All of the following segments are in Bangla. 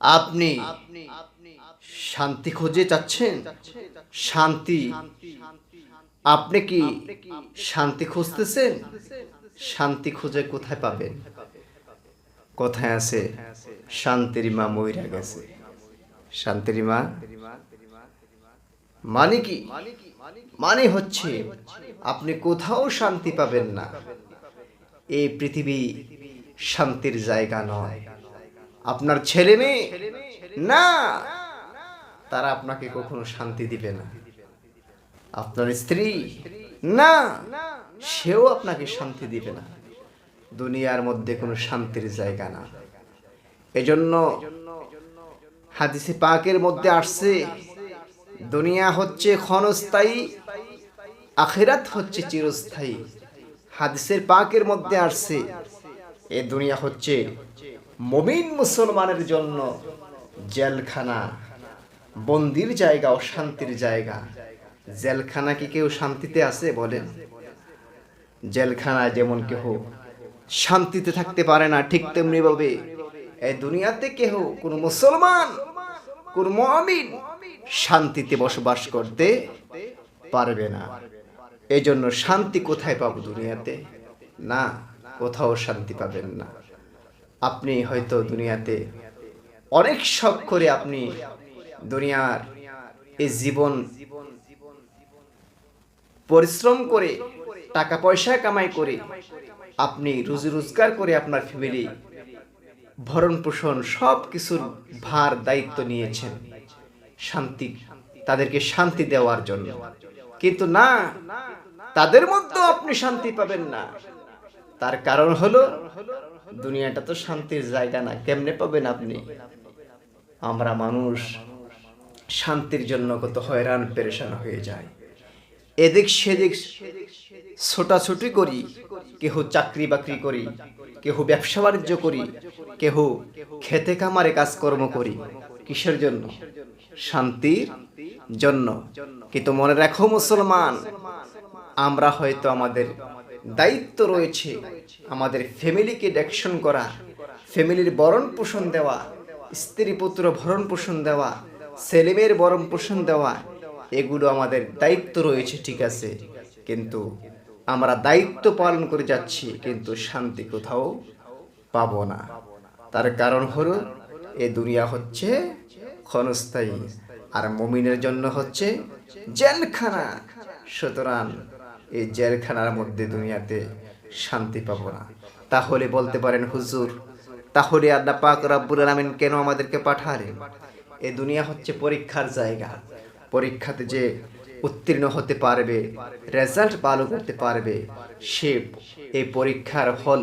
আপনি শান্তি খুঁজে যাচ্ছেন শান্তি? আপনি কি শান্তি খুঁজতেছেন? শান্তি খুঁজে কোথায় পাবেন? কোথায় আছে? শান্তির মা মইরা গেছে। শান্তির মা? মানে কি? মানে হচ্ছে আপনি কোথাও শান্তি পাবেন না। এই পৃথিবী শান্তির জায়গা নয়। আপনার ছেলে মেয়ে? না। তারা আপনাকে কখনো শান্তি দিবে না। আপনার স্ত্রী? না। সেও আপনাকে শান্তি দিবে না। দুনিয়ার মধ্যে কোনো শান্তির জায়গা না। এজন্য হাদিসে পাকের মধ্যে আসছে, দুনিয়া হচ্ছে ক্ষণস্থায়ী, আখেরাত হচ্ছে চিরস্থায়ী। হাদিসের পাকের মধ্যে আসছে, এ দুনিয়া হচ্ছে মমিন মুসলমানের জন্য জেলখানা, বন্দির জায়গা ও শান্তির জায়গা। জেলখানা কি কেউ শান্তিতে আছে বলেন? জেলখানা যেমন কেহ শান্তিতে থাকতে পারে না, ঠিক তেমনি ভাবে এই দুনিয়াতে কেহ, কোন মুসলমান, কোন মমিন শান্তিতে বসবাস করতে পারবে না। এই জন্য শান্তি কোথায় পাবো দুনিয়াতে? না, কোথাও শান্তি পাবেন না। আপনি হয়তো দুনিয়াতে অনেক শখ করে আপনি দুনিয়ার এই জীবন পরিশ্রম করে, টাকা পয়সা কামাই করে, আপনি রুজি রোজগার করে আপনার ফ্যামিলি ভরণ পোষণ সব কিছুর ভার দায়িত্ব নিয়েছেন। শান্তি, তাদেরকে শান্তি দেওয়ার জন্য। কিন্তু না, তাদের মধ্যেও আপনি শান্তি পাবেন না। তার কারণ হলো দুনিয়াটা তো শান্তির জায়গা না, কেমনে পাবেন আপনি? আমরা মানুষ, শান্তির জন্য কত হয়রান, পেরেশান হয়ে যায় এদিক সেদিক ছোটাছুটি করি, কেহ চাকরি বাকরি করি, কেহ ব্যবসা বাণিজ্য করি, কেহ খেতে কামারে কাজকর্ম করি। কিসের জন্য? শান্তির জন্য। কিন্তু মনে রাখো, মুসলমান, আমরা হয়তো আমাদের দায়িত্ব রয়েছে আমাদের ফ্যামিলিকে ডেকশন করা ফ্যামিলির বরণ পোষণ দেওয়া, স্ত্রী পুত্র ভরণ পোষণ দেওয়া, ছেলেমেয়ের বরণ পোষণ দেওয়া, এগুলো আমাদের দায়িত্ব রয়েছে, ঠিক আছে? কিন্তু আমরা দায়িত্ব পালন করে যাচ্ছি, কিন্তু শান্তি কোথাও পাবো না। তার কারণ হলো, এ দুনিয়া হচ্ছে ক্ষণস্থায়ী, আর মমিনের জন্য হচ্ছে জেলখানা। সুতরাং এই জেলখানার মধ্যে দুনিয়াতে শান্তি পাবো না। তাহলে বলতে পারেন, হুজুর, তাহলে আল্লাহ পাক রাব্বুল আলামিন কেন আমাদেরকে পাঠালেন? এ দুনিয়া হচ্ছে পরীক্ষার জায়গা। পরীক্ষাতে যে উত্তীর্ণ হতে পারবে, রেজাল্ট ভালো করতে পারবে, সে এই পরীক্ষার হল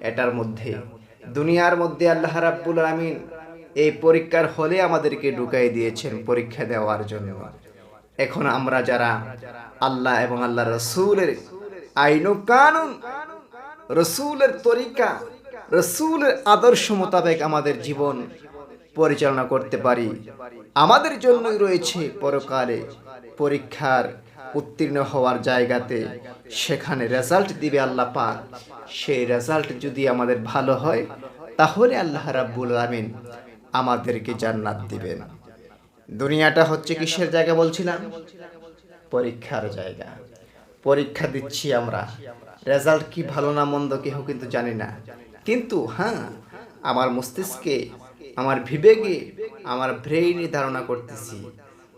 এটার মধ্যে। দুনিয়ার মধ্যে আল্লাহ রাব্বুল আলামিন এই পরীক্ষার হলে আমাদেরকে ঢুকাই দিয়েছেন পরীক্ষা দেওয়ার জন্য। এখন আমরা যারা আল্লাহ এবং আল্লাহ রসুলের আইন কানুন, রসুলের তরিকা, রসুলের আদর্শ মোতাবেক আমাদের জীবন পরিচালনা করতে পারি। আমাদের জন্যই রয়েছে পরকালে পরীক্ষার উত্তীর্ণ হওয়ার জায়গাতে। সেখানে রেজাল্ট দিবে আল্লাহ পাক। সেই রেজাল্ট যদি আমাদের ভালো হয়, তাহলে আল্লাহ রাব্বুল আমিন আমাদেরকে জান্নাত দিবেন। দুনিয়াটা হচ্ছে কিসের জায়গা বলছিলাম? পরীক্ষার জায়গা। পরীক্ষা দিচ্ছি আমরা। রেজাল্ট কি ভালো না মন্দ কেহ কিন্তু জানি না। কিন্তু হ্যাঁ আমার মস্তিষ্কে, আমার বিবেকে, আমার ব্রেইনে ধারণা করতেছি।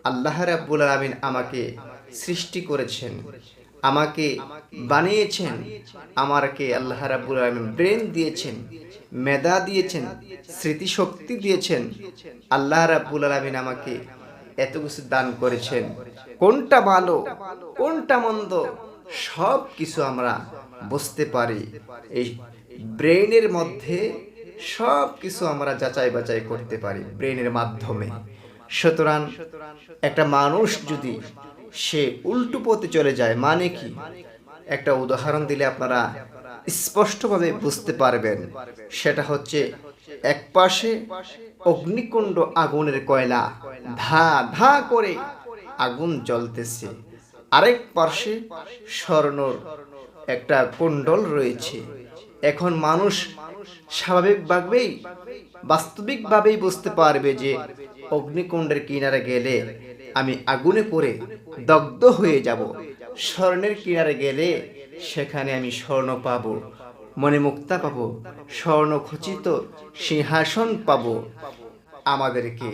আল্লাহ রাব্বুল আলমিন আমাকে সৃষ্টি করেছেন। আমাকে বানিয়েছেন আমাকে আল্লাহ রাব্বুল আলামিন ব্রেন দিয়েছেন, মেধা দিয়েছেন, স্মৃতিশক্তি দিয়েছেন। আল্লাহ রাব্বুল আলামিন আমাকে এত কিছু দান করেছেন। কোনটা ভালো, কোনটা মন্দ সব কিছু আমরা বুঝতে পারি। এই ব্রেনের মধ্যে সব কিছু আমরা যাচাই বাছাই করতে পারি, ব্রেনের মাধ্যমে। সুতরাং একটা মানুষ যদি সে উল্টো পথে চলে যায় মানে কি? একটা উদাহরণ দিলে আপনারা স্পষ্টভাবে বুঝতে পারবেন। সেটা হচ্ছে, এক পাশে অগ্নিকুণ্ড আগুনের কয়লা, ধা ধা করে আগুন জ্বলতেছে। আরেক পাশে স্বর্ণর একটা কুণ্ডল রয়েছে। এখন মানুষ স্বাভাবিকভাবেই, বাস্তবিকভাবেই বুঝতে পারবে যে অগ্নিকুণ্ডের কিনারে গেলে আমি আগুনে পড়ে দগ্ধ হয়ে যাব। স্বর্ণের কিনারে গেলে সেখানে আমি স্বর্ণ পাবো মনে মুক্তা পাব, স্বর্ণ খচিত সিংহাসন পাব। আমাদেরকে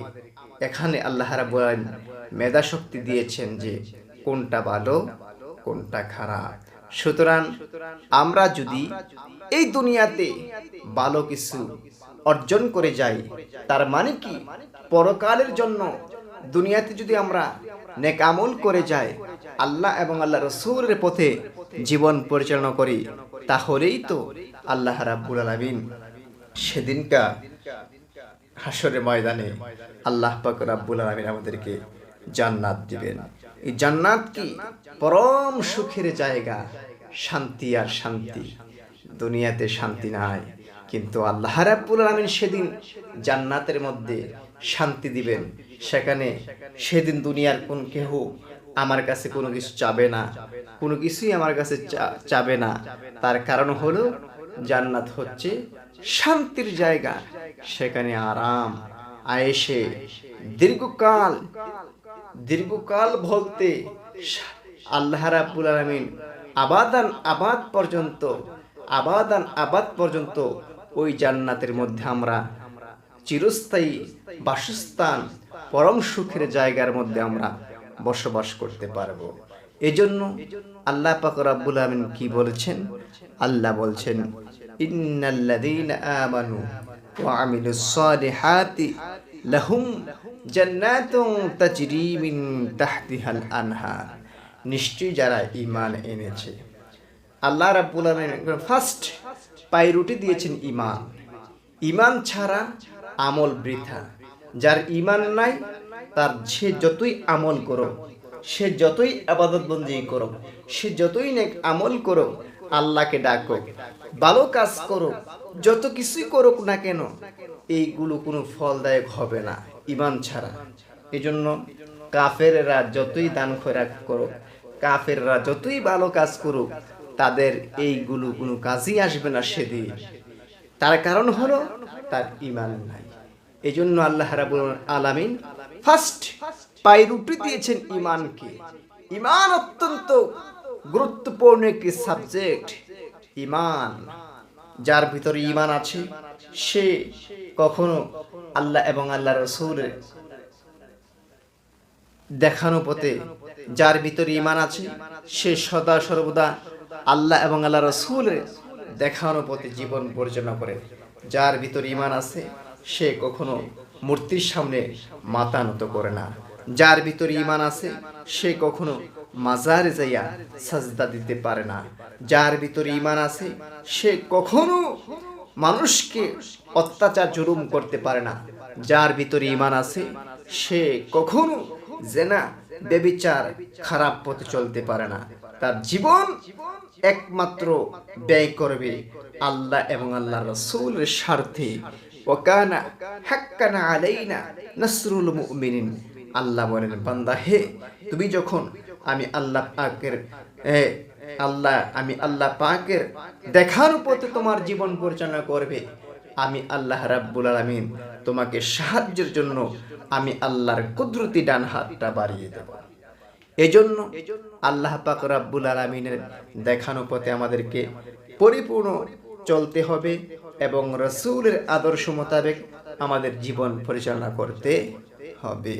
এখানে আল্লাহ আলামিন মেধা শক্তি দিয়েছেন যে কোনটা ভালো, কোনটা খারাপ। সুতরাং আমরা যদি এই দুনিয়াতে ভালো কিছু অর্জন করে যাই, তার মানে কি? পরকালের জন্য দুনিয়াতে যদি আমরা নেক আমল করে যাই, আল্লাহ এবং আল্লাহ রসুলের পথে জীবন পরিচালনা করি, তাহলেই তো আল্লাহ রাব্বুল আলামিন সেদিনকা হাসরের ময়দানে আল্লাহ পাক রাব্বুল আলামিন আমাদেরকে জান্নাত দিবেন। এই জান্নাত কি পরম সুখের জায়গা, শান্তি আর শান্তি। দুনিয়াতে শান্তি নাই, কিন্তু আল্লাহ রাব্বুল আলামিন সেদিন জান্নাতের মধ্যে শান্তি দিবেন। সেখানে সেদিন দুনিয়ার কোন কেহ আমার কাছে কোনো কিছু চাবে না। কোনো কিছুই আমার কাছে চাবে না। তার কারণ হলো জান্নাত হচ্ছে শান্তির জায়গা। সেখানে আরাম আয়েসে দীর্ঘকাল দীর্ঘকাল বলতে আল্লাহ রাব্বুল আলামিন আবাদান আবাদ পর্যন্ত আবাদান আবাদ পর্যন্ত ওই জান্নাতের মধ্যে আমরা চিরস্থায়ী বাসস্থান, পরম সুখের জায়গার মধ্যে আমরা বসবাস করতে পারব। এজন্য আল্লাহ পাক রাব্বুল আলামিন কি বলেছেন? আল্লাহ বলছেন, ইন্নাল্লাযীনা আমানু ওয়া আমিলুস সালিহাতি লাহুম জান্নাতুন তাজরি মিন তাহতিহাল আনহার। নিশ্চয়ই যারা ঈমান এনেছে। আল্লাহ রাব্বুল আলামিন ফার্স্ট পাইরুটি দিয়েছেন ঈমান। ঈমান ছাড়া আমল বৃথা। যার ইমান নাই, তার সে যতই আমল করো সে যতই আবাদত বন্দি করো সে যতই নেক আমল করো আল্লাহকে ডাকো ভালো কাজ করো যত কিছুই করুক না কেন, এইগুলো কোনো ফলদায়ক হবে না ইমান ছাড়া। এজন্য কাফেররা যতই দান খোরাক করুক, কাফেররা যতই ভালো কাজ করুক, তাদের এইগুলো কোনো কাজই আসবে না সেদিন। তার কারণ হলো তার ইমান নাই। এই জন্য আল্লাহ রাবুল আলামিন ফার্স্ট পাইরুটি দিয়েছেন ইমানকে। ইমান অত্যন্ত গুরুত্বপূর্ণ একটি সাবজেক্ট ইমান। যার ভিতরে ইমান আছে, সে কখনো আল্লাহ এবং আল্লাহ রসুলের দেখানো পথে যার ভিতরে ইমান আছে, সে সদা সর্বদা আল্লাহ এবং আল্লাহ রসুলের দেখানো পথে জীবন পরিচালনা করে। যার ভিতরে ইমান আছে, সে কখনো মূর্তির সামনে মাথা নত করে না। যার ভিতরে ইমান আছে, সে কখনো মাজারে যাইয়া সাজদা দিতে পারে না। যার ভিতরে ইমান আছে, সে কখনো মানুষকে অত্যাচার, জুলুম করতে পারে না। যার ভিতরে ইমান আছে, সে কখনো জেনা, বেবিচার, খারাপ পথে চলতে পারে না। তার জীবন একমাত্র ব্যয় করবে আল্লাহ এবং আল্লাহ রসুলের স্বার্থে। আল্লাহ বলেন, বান্দা, হে, তুমি যখন আমি আল্লাহ পাকের আল্লাহ, আমি আল্লাহ পাকের দেখার পথে তোমার জীবন পরিচালনা করবে, আমি আল্লাহ রাব্বুল আলামিন তোমাকে সাহায্যের জন্য আমি আল্লাহর কুদরতি ডান হাতটা বাড়িয়ে দেব। এজন্য আল্লাহ পাক রাব্বুল আলামিনের দেখানো পথে আমাদেরকে পরিপূর্ণ চলতে হবে এবং রসুলের আদর্শ মোতাবেক আমাদের জীবন পরিচালনা করতে হবে।